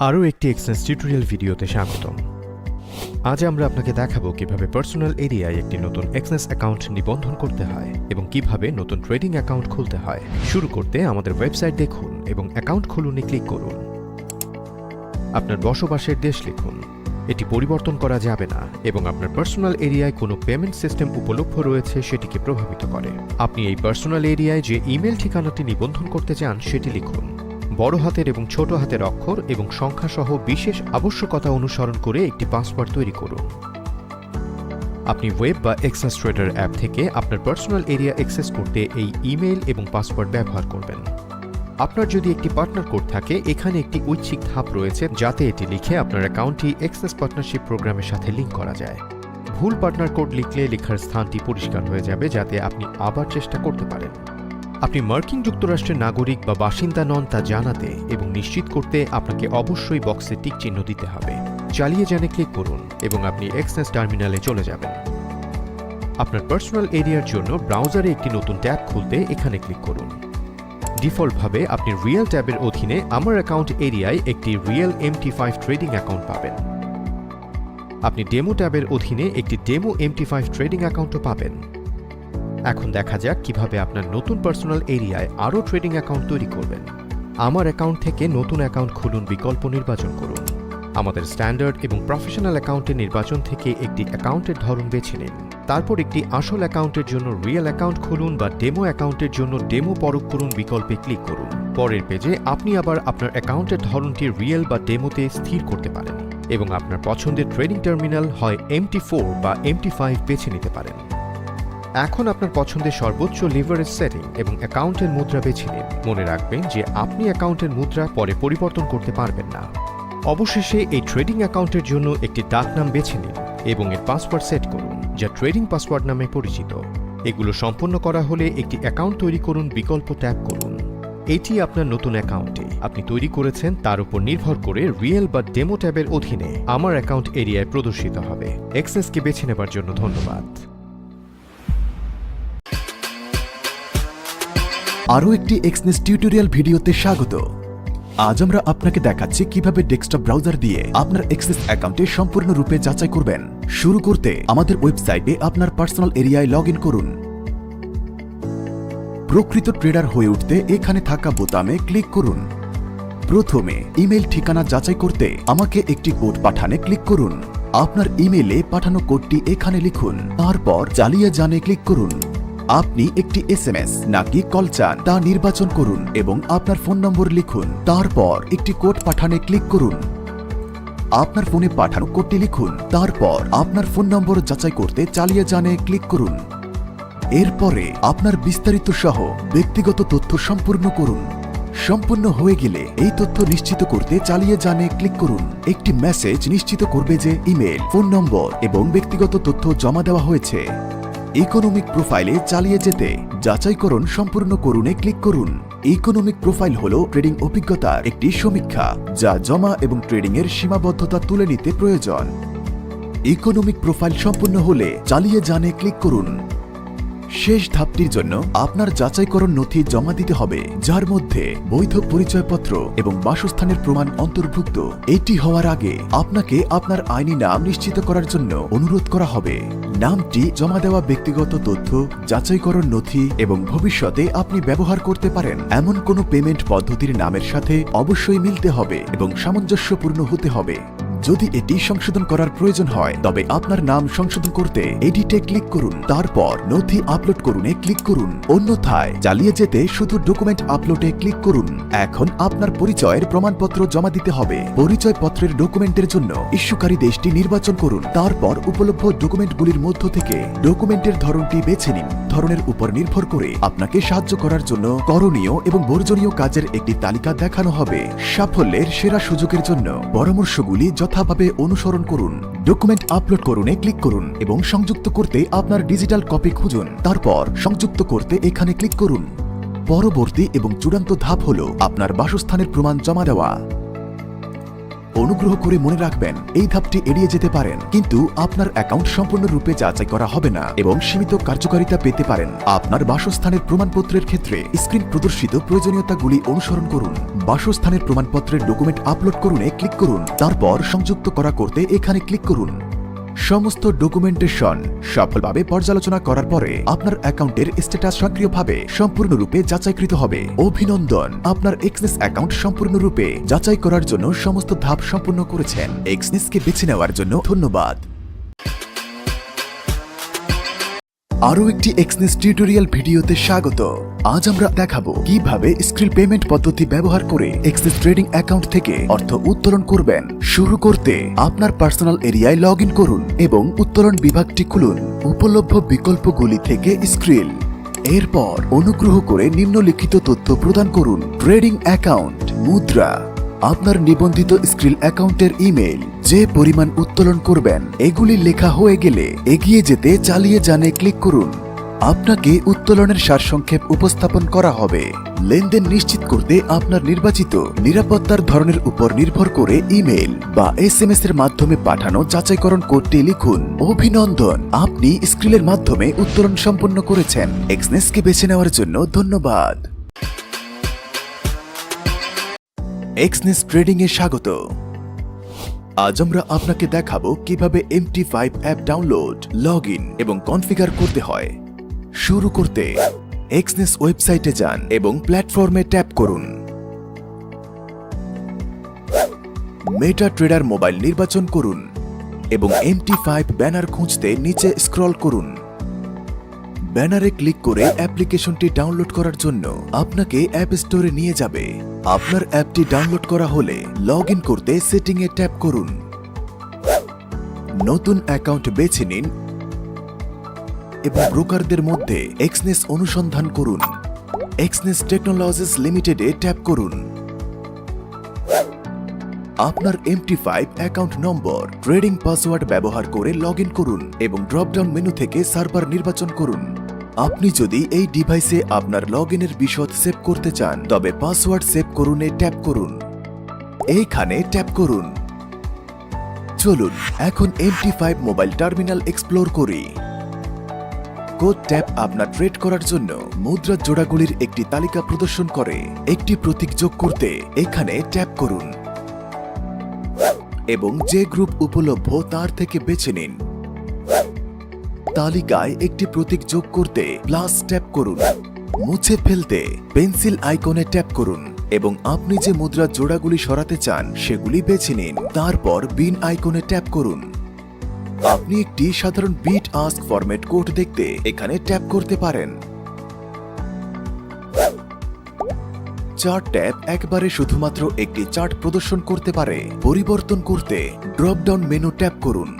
আরও একটি এক্সেন্স টিউটোরিয়াল ভিডিওতে স্বাগতম। আজ আমরা আপনাকে দেখাবো কীভাবে পার্সোনাল এরিয়ায় একটি নতুন এক্সেন্স অ্যাকাউন্ট নিবন্ধন করতে হয় এবং কীভাবে নতুন ট্রেডিং অ্যাকাউন্ট খুলতে হয়। শুরু করতে আমাদের ওয়েবসাইট দেখুন এবং অ্যাকাউন্ট খুলুনে ক্লিক করুন। আপনার বসবাসের দেশ লিখুন। এটি পরিবর্তন করা যাবে না এবং আপনার পার্সোনাল এরিয়ায় কোনো পেমেন্ট সিস্টেম উপলব্ধ রয়েছে সেটিকে প্রভাবিত করে। আপনি এই পার্সোনাল এরিয়ায় যে ইমেল ঠিকানাটি নিবন্ধন করতে চান সেটি লিখুন। বড় হাতের এবং ছোট হাতের অক্ষর এবং সংখ্যা সহ বিশেষ আবশ্যকতা অনুসরণ করে একটি পাসওয়ার্ড তৈরি করুন। আপনি ওয়েব বা এক্সেস ট্রেডার অ্যাপ থেকে আপনার পার্সোনাল এরিয়া অ্যাক্সেস করতে এই ইমেল এবং পাসওয়ার্ড ব্যবহার করবেন। আপনার যদি একটি পার্টনার কোড থাকে, এখানে একটি ঐচ্ছিক ধাপ রয়েছে যাতে এটি লিখে আপনার অ্যাকাউন্টটি এক্সেস পার্টনারশিপ প্রোগ্রামের সাথে লিঙ্ক করা যায়। ভুল পার্টনার কোড লিখলে লেখার স্থানটি পরিষ্কার হয়ে যাবে যাতে আপনি আবার চেষ্টা করতে পারেন। আপনি মার্কিন যুক্তরাষ্ট্রের নাগরিক বা বাসিন্দা নন তা জানাতে এবং নিশ্চিত করতে আপনাকে অবশ্যই বক্সে টিক চিহ্ন দিতে হবে। চালিয়ে জানে ক্লিক করুন এবং আপনি এক্সেস টার্মিনালে চলে যাবেন। আপনার পার্সোনাল এরিয়ার জন্য ব্রাউজারে একটি নতুন ট্যাব খুলতে এখানে ক্লিক করুন। ডিফল্টভাবে আপনি রিয়েল ট্যাবের অধীনে আমার অ্যাকাউন্ট এরিয়ায় একটি real MT five trading account পাবেন। আপনি ডেমো ট্যাবের অধীনে একটি ডেমো এমটি ফাইভ ট্রেডিং অ্যাকাউন্টও পাবেন। এখন দেখা যাক কীভাবে আপনার নতুন পার্সোনাল এরিয়ায় আরও ট্রেডিং অ্যাকাউন্ট তৈরি করবেন। আমার অ্যাকাউন্ট থেকে নতুন অ্যাকাউন্ট খুলুন, বিকল্প নির্বাচন করুন। আমাদের স্ট্যান্ডার্ড এবং প্রফেশনাল অ্যাকাউন্টের নির্বাচন থেকে একটি অ্যাকাউন্টের ধরন বেছে নিন। তারপর একটি আসল অ্যাকাউন্টের জন্য রিয়েল অ্যাকাউন্ট খুলুন বা ডেমো অ্যাকাউন্টের জন্য ডেমো পরখ করুন বিকল্পে ক্লিক করুন। পরের পেজে আপনি আবার আপনার অ্যাকাউন্টের ধরনটি রিয়েল বা ডেমোতে স্থির করতে পারেন এবং আপনার পছন্দের ট্রেডিং টার্মিনাল হয় এমটি ফোর বা এমটি ফাইভ বেছে নিতে পারেন। এখন আপনার পছন্দের সর্বোচ্চ লিভারেজ সেটিং এবং অ্যাকাউন্টের মুদ্রা বেছে নিন। মনে রাখবেন যে আপনি অ্যাকাউন্টের মুদ্রা পরে পরিবর্তন করতে পারবেন না। অবশেষে এই ট্রেডিং অ্যাকাউন্টের জন্য একটি ডাকনাম বেছে নিন এবং এর পাসওয়ার্ড সেট করুন, যা ট্রেডিং পাসওয়ার্ড নামে পরিচিত। এগুলো সম্পন্ন করা হলে একটি অ্যাকাউন্ট তৈরি করুন, বিকল্প ট্যাব করুন। এটি আপনার নতুন অ্যাকাউন্টে। আপনি তৈরি করেছেন তার উপর নির্ভর করে রিয়েল বা ডেমো ট্যাবের অধীনে। আমার অ্যাকাউন্ট এরিয়ায় প্রদর্শিত হবে। এক্সেসকে বেছে নেবার জন্য ধন্যবাদ। আরও একটি এক্সনেস টিউটোরিয়াল ভিডিওতে স্বাগত। আজ আমরা আপনাকে দেখাচ্ছি কীভাবে ডেস্কটপ ব্রাউজার দিয়ে আপনার এক্সেস অ্যাকাউন্টে সম্পূর্ণরূপে যাচাই করবেন। শুরু করতে আমাদের ওয়েবসাইটে আপনার পার্সোনাল এরিয়ায় লগ করুন। প্রকৃত ট্রেডার হয়ে উঠতে এখানে থাকা বোতামে ক্লিক করুন। প্রথমে ইমেল ঠিকানা যাচাই করতে আমাকে একটি কোড পাঠানে ক্লিক করুন। আপনার ইমেলে পাঠানো কোডটি এখানে লিখুন। তারপর চালিয়ে জানে ক্লিক করুন। আপনি একটি এসএমএস নাকি কল চান তা নির্বাচন করুন এবং আপনার ফোন নম্বর লিখুন। তারপর একটি কোড পাঠানে ক্লিক করুন। আপনার ফোনে পাঠানো কোডটি লিখুন। তারপর আপনার ফোন নম্বর যাচাই করতে চালিয়ে জানে ক্লিক করুন। এরপরে আপনার বিস্তারিত সহ ব্যক্তিগত তথ্য সম্পূর্ণ করুন। সম্পূর্ণ হয়ে গেলে এই তথ্য নিশ্চিত করতে চালিয়ে জানে ক্লিক করুন। একটি মেসেজ নিশ্চিত করবে যে ইমেল, ফোন নম্বর এবং ব্যক্তিগত তথ্য জমা দেওয়া হয়েছে। ইকোনমিক প্রোফাইলে চালিয়ে যেতে। যাচাইকরণ সম্পূর্ণ করুনে ক্লিক করুন। ইকোনমিক প্রোফাইল হল ট্রেডিং অভিজ্ঞতার একটি সমীক্ষা, যা জমা এবং ট্রেডিংয়ের সীমাবদ্ধতা তুলে নিতে প্রয়োজন। ইকোনমিক প্রোফাইল সম্পূর্ণ হলে চালিয়ে জানে ক্লিক করুন। শেষ ধাপটির জন্য আপনার যাচাইকরণ নথি জমা দিতে হবে, যার মধ্যে বৈধ পরিচয়পত্র এবং বাসস্থানের প্রমাণ অন্তর্ভুক্ত। এটি হওয়ার আগে আপনাকে আপনার আইনি নাম নিশ্চিত করার জন্য অনুরোধ করা হবে। নামটি জমা দেওয়া ব্যক্তিগত তথ্য, যাচাইকরণ নথি এবং ভবিষ্যতে আপনি ব্যবহার করতে পারেন। এমন কোনো পেমেন্ট পদ্ধতির নামের সাথে অবশ্যই মিলতে হবে এবং সামঞ্জস্যপূর্ণ হতে হবে। যদি এটি সংশোধন করার প্রয়োজন হয়, তবে আপনার নাম সংশোধন করতে এডিটে ক্লিক করুন। তারপর নথি আপলোড করুনে ক্লিক করুন। অন্যথায় চালিয়ে যেতে শুধু ডকুমেন্ট আপলোডে ক্লিক করুন। এখন আপনার পরিচয়ের প্রমাণপত্র জমা দিতে হবে। পরিচয়পত্রের ডকুমেন্টের জন্য ইস্যুকারী দেশটি নির্বাচন করুন। তারপর উপলব্ধ ডকুমেন্টগুলির মধ্য থেকে ডকুমেন্টের ধরনটি বেছে নিন। ধরনের উপর নির্ভর করে আপনাকে সাহায্য করার জন্য করণীয় এবং বর্জনীয় কাজের একটি তালিকা দেখানো হবে। সাফল্যের সেরা সুযোগের জন্য পরামর্শগুলি যথাভাবে অনুসরণ করুন, ডকুমেন্ট আপলোড করুনে ক্লিক করুন এবং সংযুক্ত করতে আপনার ডিজিটাল কপি খুঁজুন। তারপর সংযুক্ত করতে এখানে ক্লিক করুন। পরবর্তী এবং চূড়ান্ত ধাপ হল আপনার বাসস্থানের প্রমাণ জমা দেওয়া। অনুগ্রহ করে মনে রাখবেন, এই ধাপটি এড়িয়ে যেতে পারেন, কিন্তু আপনার অ্যাকাউন্ট সম্পূর্ণরূপে যাচাই করা হবে না এবং সীমিত কার্যকারিতা পেতে পারেন। আপনার বাসস্থানের প্রমাণপত্রের ক্ষেত্রে স্ক্রিন প্রদর্শিত প্রয়োজনীয়তাগুলি অনুসরণ করুন। বাসস্থানের প্রমাণপত্রের ডকুমেন্ট আপলোড করুন ক্লিক করুন। তারপর সংযুক্ত করা করতে এখানে ক্লিক করুন। সমস্ত ডকুমেন্টেশন সফলভাবে পর্যালোচনা করার পরে আপনার অ্যাকাউন্টের স্ট্যাটাস সক্রিয়ভাবে সম্পূর্ণরূপে যাচাইকৃত হবে। অভিনন্দন! আপনার এক্সনেস অ্যাকাউন্ট সম্পূর্ণরূপে যাচাই করার জন্য সমস্ত ধাপ সম্পূর্ণ করেছেন। এক্সনেসকে বেছে নেওয়ার জন্য ধন্যবাদ। আরও একটি এক্সনেস টিউটোরিয়াল ভিডিওতে স্বাগত। আজ আমরা দেখাবো কীভাবে স্ক্রিল পেমেন্ট পদ্ধতি ব্যবহার করে এক্সনেস ট্রেডিং অ্যাকাউন্ট থেকে অর্থ উত্তোলন করবেন। শুরু করতে আপনার পার্সোনাল এরিয়ায় লগ করুন এবং উত্তোলন বিভাগটি খুলুন। উপলভ্য বিকল্পগুলি থেকে স্ক্রিল। এরপর অনুগ্রহ করে নিম্নলিখিত তথ্য প্রদান করুন। ট্রেডিং অ্যাকাউন্ট মুদ্রা। আপনার নিবন্ধিত স্ক্রিল অ্যাকাউন্টের ইমেল যে পরিমাণ উত্তোলন করবেন, এগুলি লেখা হয়ে গেলে এগিয়ে যেতে চালিয়ে জানে ক্লিক করুন। আপনাকে উত্তোলনের সারসংক্ষেপ উপস্থাপন করা হবে। লেনদেন নিশ্চিত করতে আপনার নির্বাচিত নিরাপত্তার ধরনের উপর নির্ভর করে ইমেল বা এস এম এর মাধ্যমে পাঠানো যাচাইকরণ কোডটি লিখুন। অভিনন্দন, আপনি স্ক্রিলের মাধ্যমে উত্তোলন সম্পন্ন করেছেন। এক্সনেসকে বেছে নেওয়ার জন্য ধন্যবাদ। এক্সনেস ট্রেডিং এ স্বাগত। আজ আমরা আপনাকে দেখাবো কীভাবে MT five app download log in এবং কনফিগার করতে হয়। শুরু করতে এক্সনেস ওয়েবসাইটে যান এবং প্ল্যাটফর্মে ট্যাপ করুন। মেটা ট্রেডার মোবাইল নির্বাচন করুন এবং এমটি ফাইভ ব্যানার খুঁজতে নিচে স্ক্রল করুন। ব্যানারে ক্লিক করে অ্যাপ্লিকেশনটি ডাউনলোড করার জন্য আপনাকে অ্যাপ স্টোরে নিয়ে যাবে। আপনার অ্যাপটি ডাউনলোড করা হলে লগ ইন করতে সেটিং এ ট্যাপ করুন। নতুন অ্যাকাউন্ট বেছে নিন এবং ব্রোকারদের মধ্যে এক্সনেস অনুসন্ধান করুন। এক্সনেস টেকনোলজিস লিমিটেডে ট্যাপ করুন। আপনার এমটি ফাইভ অ্যাকাউন্ট নম্বর, ট্রেডিং পাসওয়ার্ড ব্যবহার করে লগ করুন এবং ড্রপডাউন মেনু থেকে সার্ভার নির্বাচন করুন। আপনি যদি এই ডিভাইসে আপনার লগ ইনের বিশদ সেভ করতে চান, তবে পাসওয়ার্ড সেভ করুনে ট্যাপ করুন। এইখানে ট্যাপ করুন। চলুন, এখন MT five mobile terminal explore করি। কোড ট্যাপ আপনার ট্রেড করার জন্য মুদ্রার জোড়াগুলির একটি তালিকা প্রদর্শন করে, একটি প্রতীক যোগ করতে এখানে ট্যাপ করুন। এবং যে গ্রুপ উপলভ্য তার থেকে বেছে নিন। তালিকায় একটি প্রতীক যোগ করতে প্লাস ট্যাপ করুন। মুছে ফেলতে পেন্সিল আইকনে ট্যাপ করুন এবং আপনি যে মুদ্রার জোড়াগুলি সরাতে চান, সেগুলি বেছে নিন। তারপর বিন আইকনে ট্যাপ করুন। আপনি একটি সাধারণ বিট আস্ক ফরম্যাট কোড দেখতে এখানে ট্যাপ করতে পারেন। চার্ট ট্যাব একবারে শুধুমাত্র একটি চার্ট প্রদর্শন করতে পারে। পরিবর্তন করতে ড্রপ ডাউন মেনু ট্যাপ করুন।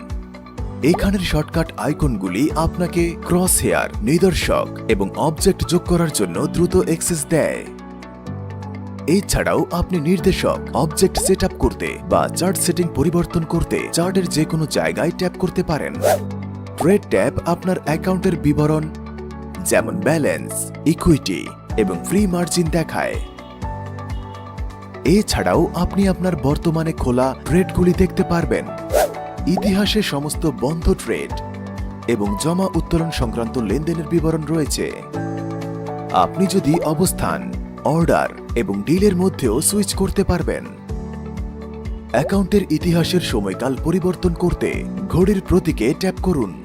এখানের শর্টকাট আইকনগুলি আপনাকে ক্রস হেয়ার, নিদর্শক এবং অবজেক্ট যোগ করার জন্য দ্রুত অ্যাক্সেস দেয়। এছাড়াও আপনি নির্দেশক, অবজেক্ট সেট করতে বা চার্ট সেটিং পরিবর্তন করতে চার্টের যে কোনো জায়গায় ট্যাপ করতে পারেন। ট্রেড ট্যাব আপনার অ্যাকাউন্টের বিবরণ, যেমন ব্যালেন্স, ইকুইটি এবং ফ্রি মার্জিন দেখায়। এছাড়াও আপনি আপনার বর্তমানে খোলা ট্রেডগুলি দেখতে পারবেন। ইতিহাসে সমস্ত বন্ধ ট্রেড এবং জমা উত্তোলন সংক্রান্ত লেনদেনের বিবরণ রয়েছে। আপনি যদি অবস্থান অর্ডার এবং ডিলের মধ্যেও সুইচ করতে পারবেন। অ্যাকাউন্টের ইতিহাসের সময়কাল পরিবর্তন করতে ঘড়ির প্রতীকে ট্যাপ করুন।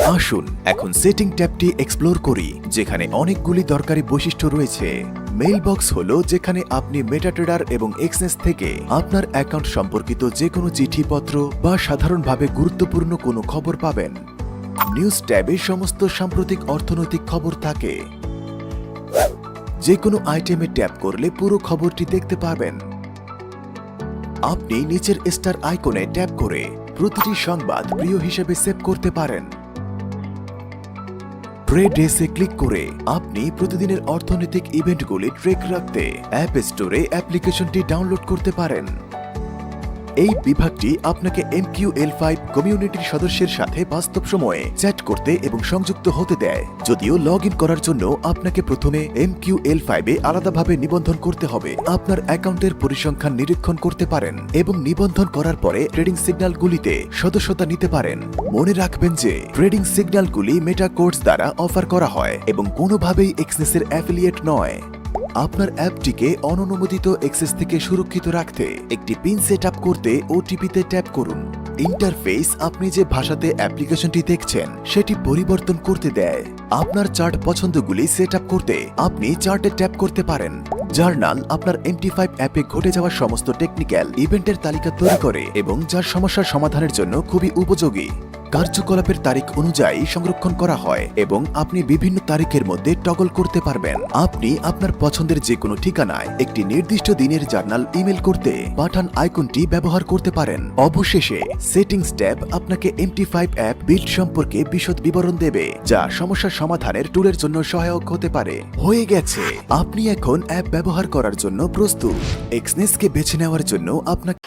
আসুন, এখন সেটিং ট্যাবটি এক্সপ্লোর করি, যেখানে অনেকগুলি দরকারি বৈশিষ্ট্য রয়েছে। মেইল বক্স হল যেখানে আপনি মেটাট্রেডার এবং এক্সনেস থেকে আপনার অ্যাকাউন্ট সম্পর্কিত যে কোনো চিঠিপত্র বা সাধারণভাবে গুরুত্বপূর্ণ কোনো খবর পাবেন। নিউজ ট্যাবে সমস্ত সাম্প্রতিক অর্থনৈতিক খবর থাকে। যে কোনো আইটেমে ট্যাপ করলে পুরো খবরটি দেখতে পাবেন। আপনি নিচের স্টার আইকনে ট্যাপ করে প্রতিটি সংবাদ প্রিয় হিসেবে সেভ করতে পারেন। ট্রেড রেসে ক্লিক করে আপনি প্রতিদিনের অর্থনৈতিক ইভেন্টগুলি ট্রেক রাখতে অ্যাপ স্টোরে অ্যাপ্লিকেশনটি ডাউনলোড করতে পারেন। এই বিভাগটি আপনাকে এমকিউএল ফাইভ কমিউনিটির সদস্যের সাথে বাস্তব সময়ে চ্যাট করতে এবং সংযুক্ত হতে দেয়। যদিও লগ ইন করার জন্য আপনাকে প্রথমে এমকিউএল ফাইভে আলাদাভাবে নিবন্ধন করতে হবে। আপনার অ্যাকাউন্টের পরিসংখ্যান নিরীক্ষণ করতে পারেন এবং নিবন্ধন করার পরে ট্রেডিং সিগন্যালগুলিতে সদস্যতা নিতে পারেন। মনে রাখবেন যে ট্রেডিং সিগন্যালগুলি মেটা কোর্স দ্বারা অফার করা হয় এবং কোনোভাবেই এক্সনেসের অ্যাফিলিয়েট নয়। আপনার অ্যাপটিকে অননুমোদিত অ্যাক্সেস থেকে সুরক্ষিত রাখতে একটি পিন সেট আপ করতে ওটিপিতে ট্যাপ করুন। ইন্টারফেস আপনি যে ভাষাতে অ্যাপ্লিকেশনটি দেখছেন, সেটি পরিবর্তন করতে দেয়। আপনার চার্ট পছন্দগুলি সেট আপ করতে আপনি চার্টে ট্যাপ করতে পারেন। জার্নাল আপনার এমটি ফাইভ অ্যাপে ঘটে যাওয়া সমস্ত টেকনিক্যাল ইভেন্টের তালিকা তৈরি করে এবং যার সমস্যার সমাধানের জন্য খুবই উপযোগী। কার্যকলাপের তারিখ অনুযায়ী সংরক্ষণ করা হয় এবং আপনি বিভিন্ন তারিখের মধ্যে টগল করতে পারবেন। আপনি আপনার পছন্দের যে কোনো ঠিকানায় একটি নির্দিষ্ট দিনের জার্নাল ইমেল করতে পাঠান আইকনটি ব্যবহার করতে পারেন। অবশেষে সেটিংস ট্যাব আপনাকে এমটি ফাইভ অ্যাপ বিল্ড সম্পর্কে বিশদ বিবরণ দেবে, যা সমস্যার সমাধানের টুলের জন্য সহায়ক হতে পারে। হয়ে গেছে। আপনি এখন অ্যাপ ব্যবহার করার জন্য প্রস্তুত। এক্সনেসকে বেছে নেওয়ার জন্য আপনাকে